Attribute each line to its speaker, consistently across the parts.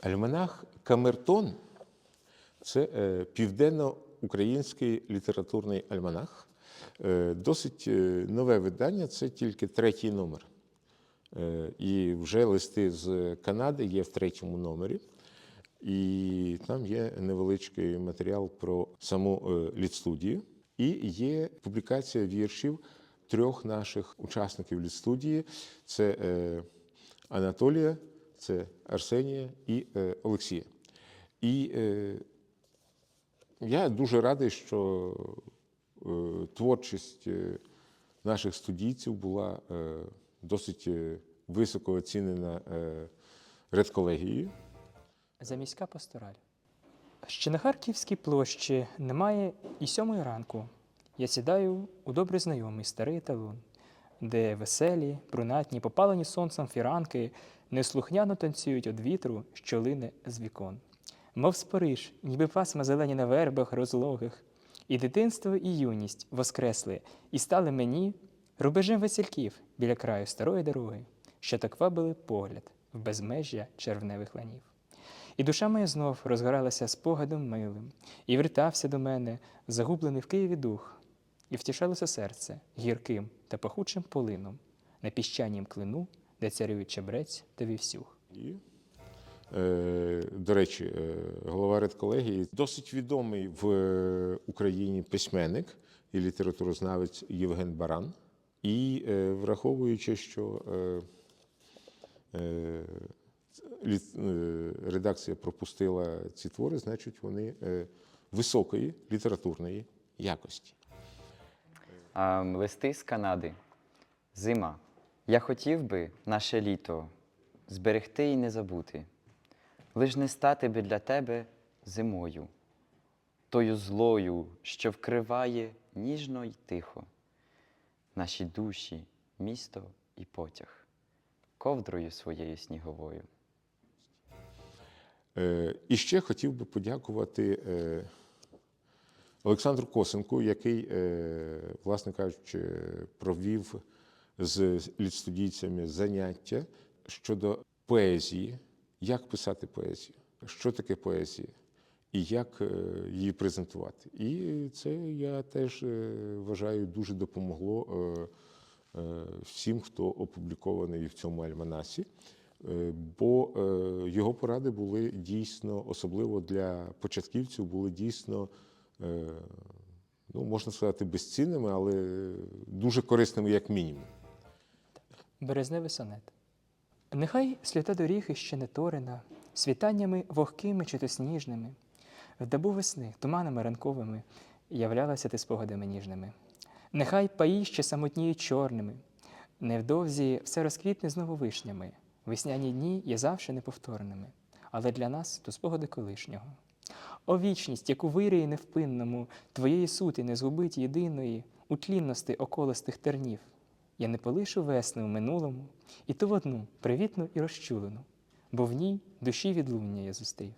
Speaker 1: Альманах Камертон це е, південно-український літературний альманах. Е, Досить е, нове видання, це тільки третій номер. І вже листи з Канади є в третьому номері. І там є невеличкий матеріал про саму літстудію. І є публікація віршів трьох наших учасників літстудії: це Анатолія, це Арсенія і е, Олексія. І е, я дуже радий, що е, творчість наших студійців була досить високо оцінена редколегією.
Speaker 2: Заміська пастораль. Ще на Харківській площі немає і сьомої ранку. Я сідаю у добре знайомий старий талон, де веселі, брунатні, попалені сонцем фіранки неслухняно танцюють від вітру, що лине з вікон. Мов спориш, ніби пасма зелені на вербах розлогих, і дитинство, і юність воскресли, і стали мені рубежем весільків біля краю старої дороги, що так вабили погляд в безмежжя червневих ланів. І душа моя знов розгоралася спогадом милим, і вертався до мене, загублений в Києві дух, і втішалося серце гірким та пахучим полином на піщанім клину, де царюють чебрець та вівсюх.
Speaker 1: І, е, до речі, е, голова редколегії досить відомий в е, Україні письменник і літературознавець Євген Баран. І е, враховуючи, що е, е, е, редакція пропустила ці твори, значить вони високої літературної якості.
Speaker 3: Листи з Канади. Зима. Я хотів би наше літо зберегти і не забути, лиш не стати би для тебе зимою, тою злою, що вкриває ніжно й тихо наші душі, місто і потяг, ковдрою своєю сніговою.
Speaker 1: Е, І ще хотів би подякувати е, Олександру Косенку, який, е, власне кажучи, провів з літстудійцями заняття щодо поезії, як писати поезію, що таке поезія і як е, її презентувати. І це я теж е, вважаю дуже допомогло е, всім, хто опублікований в цьому альманасі. Бо його поради були дійсно, особливо для початківців, були дійсно, ну, можна сказати, безцінними, але дуже корисними як мінімум.
Speaker 2: Березневий сонет. Нехай сліта доріг іще не торена, світаннями вогкими чи то сніжними, в добу весни, туманами ранковими, являлася ти спогадами ніжними. Нехай паї ще самотніють чорними, невдовзі все розквітне знову вишнями. Весняні дні є завжди неповторними, але для нас то спогади колишнього. О вічність, яку виріє невпинному, твоєї сути не згубить єдиної, у тлінності околистих тернів. Я не полишу весни в минулому, і ту одну привітну і розчулену, бо в ній душі відлуння я зустрів.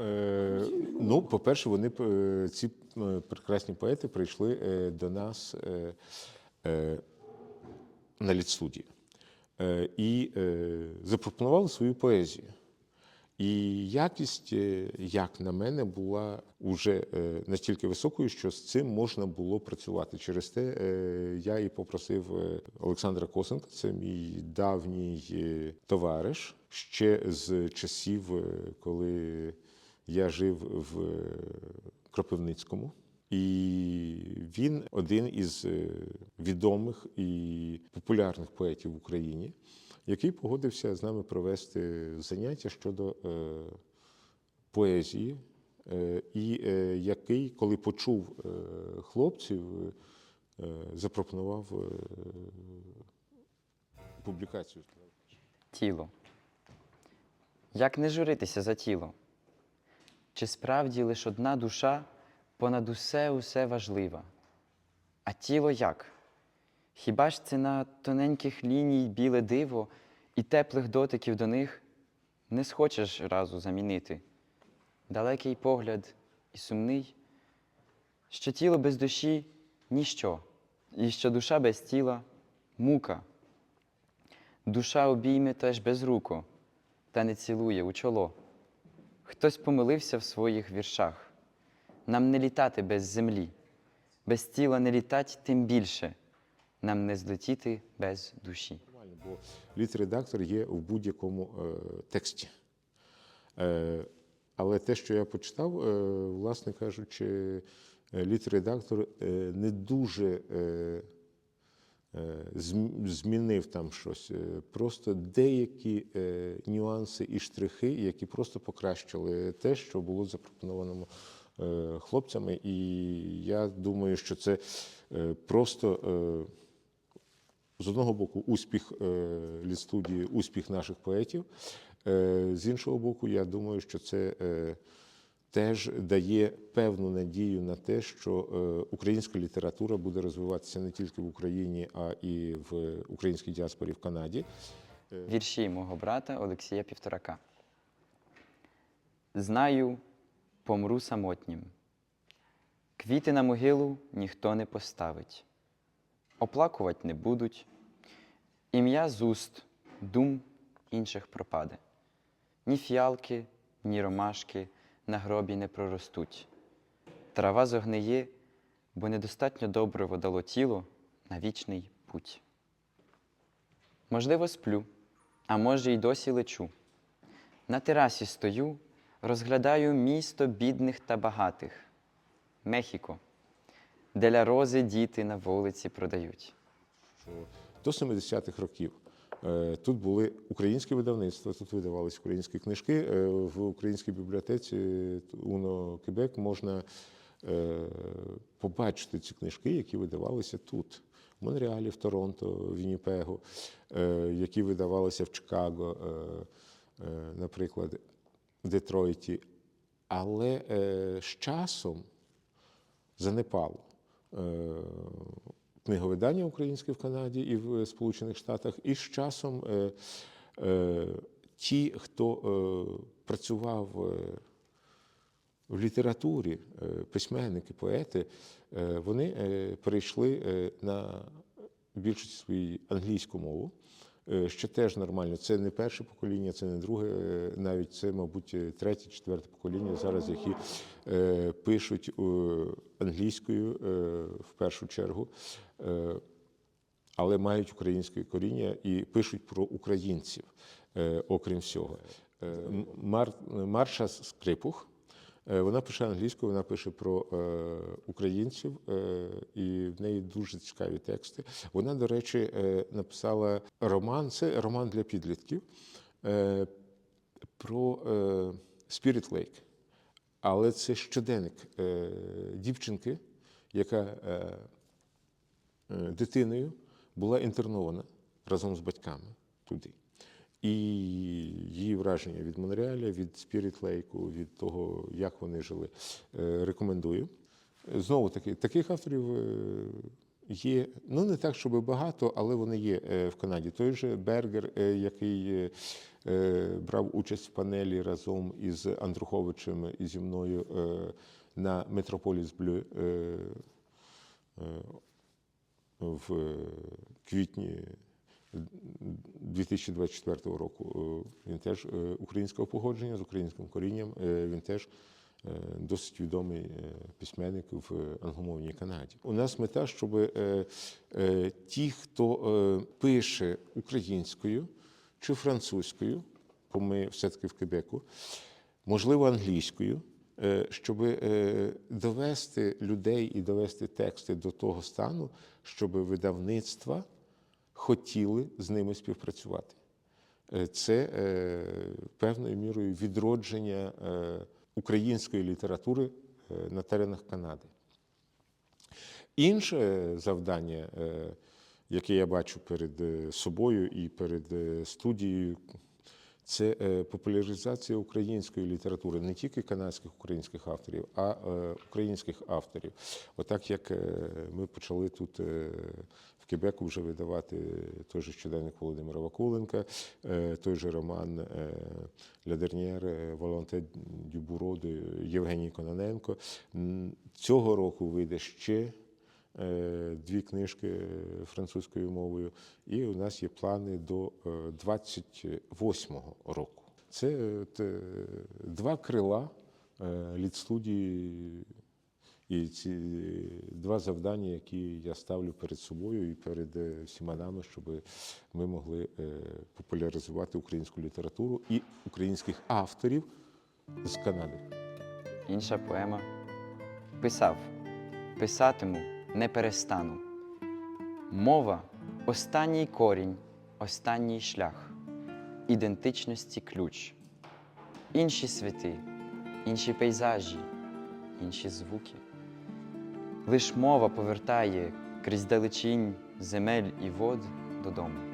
Speaker 1: Е, ну, по-перше, вони е, ці е, прекрасні поети прийшли е, до нас е, е, на літстудію е, і е, запропонували свою поезію. І якість, е, як на мене, була вже е, настільки високою, що з цим можна було працювати. Через те е, я і попросив Олександра Косенка, це мій давній товариш, ще з часів, коли я жив в Кропивницькому. І він один із відомих і популярних поетів в Україні, який погодився з нами провести заняття щодо е, поезії, е, і е, який, коли почув хлопців, запропонував публікацію.
Speaker 3: Тіло. Як не журитися за тіло? Чи справді лиш одна душа понад усе усе важлива? А тіло як? Хіба ж це на тоненьких ліній біле диво і теплих дотиків до них не схочеш разу замінити? Далекий погляд і сумний, що тіло без душі ніщо, і що душа без тіла мука. Душа обійме теж безруко, та не цілує у чоло. Хтось помилився в своїх віршах. Нам не літати без землі, без тіла не літать, тим більше. Нам не злетіти без душі.
Speaker 1: Нормально, бо літредактор є в будь-якому е, тексті. Е, але те, що я почитав, е, власне кажучи, е, літредактор не дуже змінив там щось. Просто деякі нюанси і штрихи, які просто покращили те, що було запропоновано хлопцями. І я думаю, що це просто. З одного боку, успіх е, літстудії, успіх наших поетів. Е, З іншого боку, я думаю, що це е, теж дає певну надію на те, що українська література буде розвиватися не тільки в Україні, а і в українській діаспорі в Канаді.
Speaker 3: Вірші мого брата Олексія Півторака. Знаю, помру самотнім. Квіти на могилу ніхто не поставить. Оплакувати не будуть. Ім'я з уст, дум інших пропаде. Ні фіалки, ні ромашки на гробі не проростуть. Трава зогниє, бо недостатньо добриво дало тіло на вічний путь. Можливо, сплю, а може, й досі лечу. На терасі стою, розглядаю місто бідних та багатих Мехіко, де ля рози діти на вулиці продають.
Speaker 1: до 70-х років е, тут були українські видавництва, тут видавалися українські книжки. Е, В українській бібліотеці Уно Кебек можна е, побачити ці книжки, які видавалися тут. В Монреалі, в Торонто, в Вінніпегу, які видавалися в Чикаго, наприклад, в Детройті. Але з часом занепало. Е, Книговидання українське в Канаді і в Сполучених Штатах, і з часом е, е, ті, хто працював в літературі, письменники, поети, вони перейшли на більшість своїй англійську мову. Е, Що теж нормально. Це не перше покоління, це не друге, е, навіть це, мабуть, е, третє, четверте покоління зараз, які пишуть англійською в першу чергу, але мають українське коріння і пишуть про українців, окрім всього. Мар, Марша Скрипух. Е, Вона пише англійською, вона пише про е, українців, е, і в неї дуже цікаві тексти. Вона, до речі, написала роман, це роман для підлітків про Spirit Lake. Але це щоденник дівчинки, яка дитиною була інтернована разом з батьками туди. І її враження від Монреаля, від Спіріт Лейку, від того, як вони жили, е, рекомендую. Знову таки, таких авторів е, є, ну не так, щоб багато, але вони є е, в Канаді. Той же Бергер, який брав участь в панелі разом із Андруховичем і зі мною на Метрополіс Блю в квітні 2024 року. Е, Він теж е, українського походження з українським корінням. Е, Він теж досить відомий письменник в англомовній Канаді. У нас мета, щоб ті, хто пише українською чи французькою, бо ми все-таки в Кебеку, можливо, англійською, щоб довести людей і довести тексти до того стану, щоб видавництва хотіли з ними співпрацювати. Е, Це е, певною мірою відродження е, української літератури на теренах Канади. Інше завдання, яке я бачу перед собою і перед студією, це е, популяризація української літератури, не тільки канадських українських авторів, а е, українських авторів. Отак як е, ми почали тут в Кебеку вже видавати той же щоденник Володимира Вакуленка, той же роман Лядернєр, Волонте Дюбуроди Євгеній Кононенко. Цього року вийде ще дві книжки е, французькою мовою, і у нас є плани до е, 28-го року. Це е, два крила е, лідстудії і ці два завдання, які я ставлю перед собою і перед е, всіма нами, щоб ми могли е, популяризувати українську літературу і українських авторів з Канади.
Speaker 3: Інша поема. Писав, писатиму, не перестану. Мова останній корінь, останній шлях, ідентичності ключ. Інші світи, інші пейзажі, інші звуки. Лиш мова повертає крізь далечінь земель і вод додому.